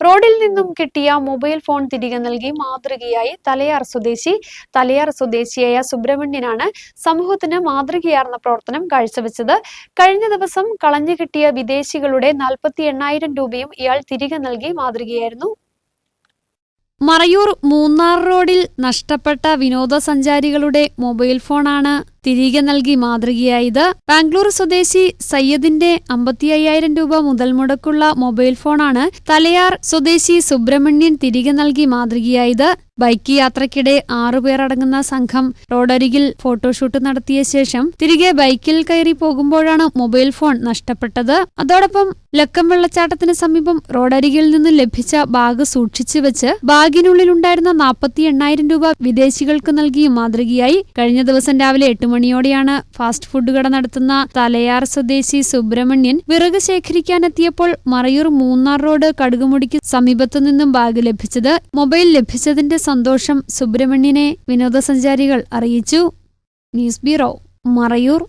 റോഡിൽ നിന്നും കിട്ടിയ മൊബൈൽ ഫോൺ തിരികെ നൽകി മാതൃകയായി തലയാർ സ്വദേശി തലയാർ സ്വദേശിയായ സുബ്രഹ്മണ്യനാണ് സമൂഹത്തിന് മാതൃകയാർന്ന പ്രവർത്തനം കാഴ്ചവെച്ചത്. കഴിഞ്ഞ ദിവസം കളഞ്ഞു കിട്ടിയ വിദേശികളുടെ നാൽപ്പത്തി എണ്ണായിരം രൂപയും ഇയാൾ തിരികെ നൽകി മാതൃകയായിരുന്നു. മറയൂർ മൂന്നാർ റോഡിൽ നഷ്ടപ്പെട്ട വിനോദസഞ്ചാരികളുടെ മൊബൈൽ ഫോണാണ് തിരികെ നൽകി മാതൃകയായത് ബാംഗ്ലൂർ സ്വദേശി സയ്യദിന്റെ അമ്പത്തി അയ്യായിരം രൂപ മുതൽ മുടക്കുള്ള മൊബൈൽ ഫോണാണ് തലയാർ സ്വദേശി സുബ്രഹ്മണ്യൻ തിരികെ നൽകി മാതൃകയായത്. ബൈക്ക് യാത്രക്കിടെ ആറുപേർ അടങ്ങുന്ന സംഘം റോഡരികിൽ ഫോട്ടോഷൂട്ട് നടത്തിയ ശേഷം തിരികെ ബൈക്കിൽ കയറി പോകുമ്പോഴാണ് മൊബൈൽ ഫോൺ നഷ്ടപ്പെട്ടത്. അതോടൊപ്പം ലക്കം വെള്ളച്ചാട്ടത്തിന് സമീപം റോഡരികിൽ നിന്ന് ലഭിച്ച ബാഗ് സൂക്ഷിച്ചു വെച്ച് ബാഗിനുള്ളിലുണ്ടായിരുന്ന നാൽപ്പത്തി എണ്ണായിരം രൂപ വിദേശികൾക്ക് നൽകി മാതൃകയായി. കഴിഞ്ഞ ദിവസം രാവിലെ എട്ട് മണിയോടെയാണ് ഫാസ്റ്റ് ഫുഡ് കട നടത്തുന്ന തലയാർ സ്വദേശി സുബ്രഹ്മണ്യൻ വിറക് ശേഖരിക്കാനെത്തിയപ്പോൾ മറയൂർ മൂന്നാർ റോഡ് കടുകുമുടിക്ക് സമീപത്തു നിന്നും ബാഗ് ലഭിച്ചത്. മൊബൈൽ ലഭിച്ചതിന്റെ സന്തോഷം സുബ്രഹ്മണ്യനെ വിനോദസഞ്ചാരികൾ അറിയിച്ചു. News bureau Marayoor.